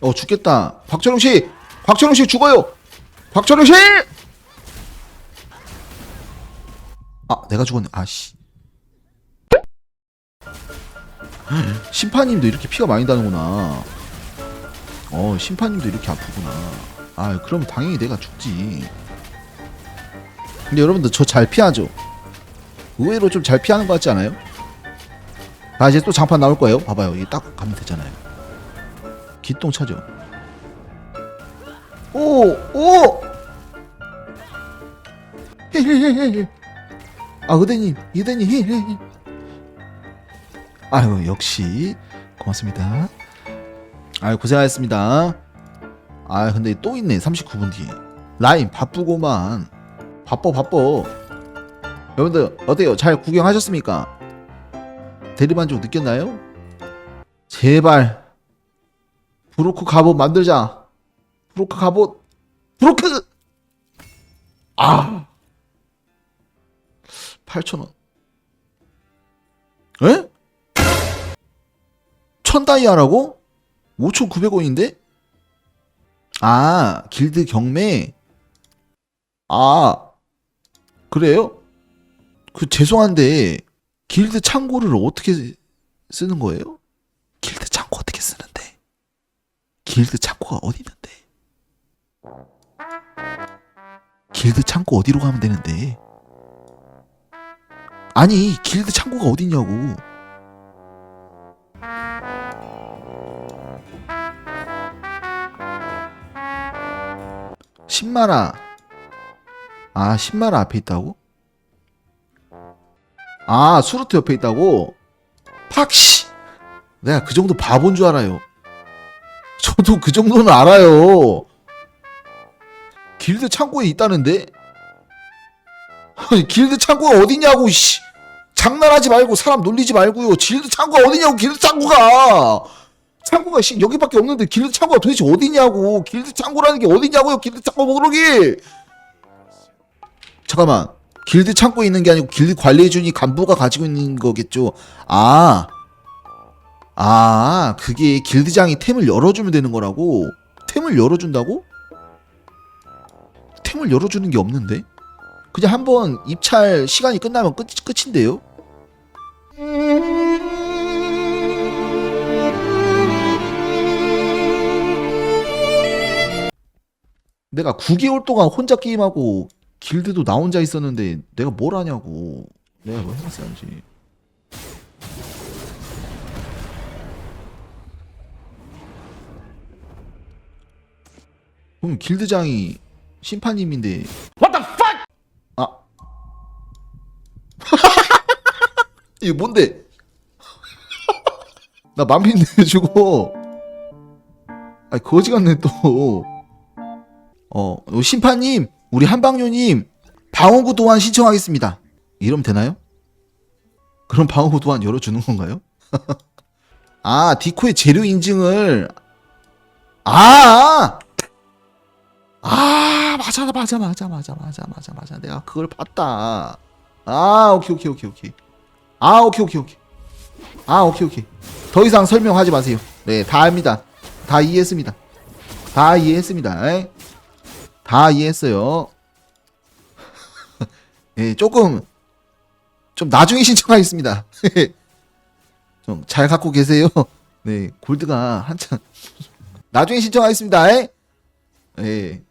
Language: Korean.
어 죽겠다. 곽철웅 씨, 곽철웅 씨 죽어요. 곽철웅 씨. 아 내가 죽었네. 아씨. 심판님도 이렇게 피가 많이 나는구나. 어 심판님도 이렇게 아프구나. 아 그러면 당연히 내가 죽지. 근데 여러분들 저 잘 피하죠? 의외로 좀 잘 피하는 것 같지 않아요? 아 이제 또 장판 나올 거예요. 봐봐요. 이게 딱 가면 되잖아요. 기똥차죠. 오! 오! 헤헤헤헤. 아 의대님, 의대님. 헤헤헤. 아유 역시 고맙습니다. 아유 고생하셨습니다. 아 근데 또 있네 39분 뒤에 라인 바쁘고만 바빠 바빠 여러분들 어때요 잘 구경하셨습니까 대리만족 느꼈나요 제발 브로크 갑옷 만들자 브로크 갑옷 브로크 아 8,000원 에? 천 다이아라고? 5,900원인데? 아, 길드 경매? 아, 그래요? 그, 죄송한데, 길드 창고를 어떻게 쓰는 거예요? 길드 창고 어떻게 쓰는데? 길드 창고가 어디 있는데? 길드 창고 어디로 가면 되는데? 아니, 길드 창고가 어디냐고. 신마라 아 신마라 앞에 있다고? 아 수루트 옆에 있다고? 팍씨 내가 그 정도 바본 줄 알아요 저도 그 정도는 알아요. 길드 창고에 있다는데? 길드 창고가 어디냐고 씨. 장난하지 말고 사람 놀리지 말고요. 길드 창고가 어디냐고 길드 창고가. 창고가 씨 여기밖에 없는데 길드 창고가 도대체 어디냐고. 길드 창고라는 게 어디냐고요 길드 창고 모르기 잠깐만. 길드 창고에 있는 게 아니고 길드 관리해주니 간부가 가지고 있는 거겠죠? 아 아, 그게 길드장이 템을 열어주면 되는 거라고? 템을 열어준다고? 템을 열어주는 게 없는데? 그냥 한번 입찰 시간이 끝나면 끝, 끝인데요? 내가 9개월 동안 혼자 게임하고 길드도 나 혼자 있었는데 내가 뭘 하냐고 내가 뭐 해봤어야지 그럼 길드장이 심판님인데 What the fuck? 아 이거 뭔데 나 만핀 내주고 아니 거지 같네 또 어, 어, 심판님, 우리 한방요님, 방어구 도안 신청하겠습니다. 이러면 되나요? 그럼 방어구 도안 열어주는 건가요? 아, 디코의 재료 인증을, 아! 아, 맞아, 맞아, 맞아, 맞아, 맞아, 맞아, 맞아. 내가 그걸 봤다. 아, 오케이, 오케이, 오케이, 오케이. 아, 오케이, 오케이, 오케이. 아, 오케이, 오케이. 더 이상 설명하지 마세요. 네, 다 압니다. 다 이해했습니다. 다 이해했습니다. 에? 다 이해했어요. 예, 조금 좀 나중에 신청하겠습니다. 좀 잘 갖고 계세요. 네, 골드가 한참 나중에 신청하겠습니다. 예. 예.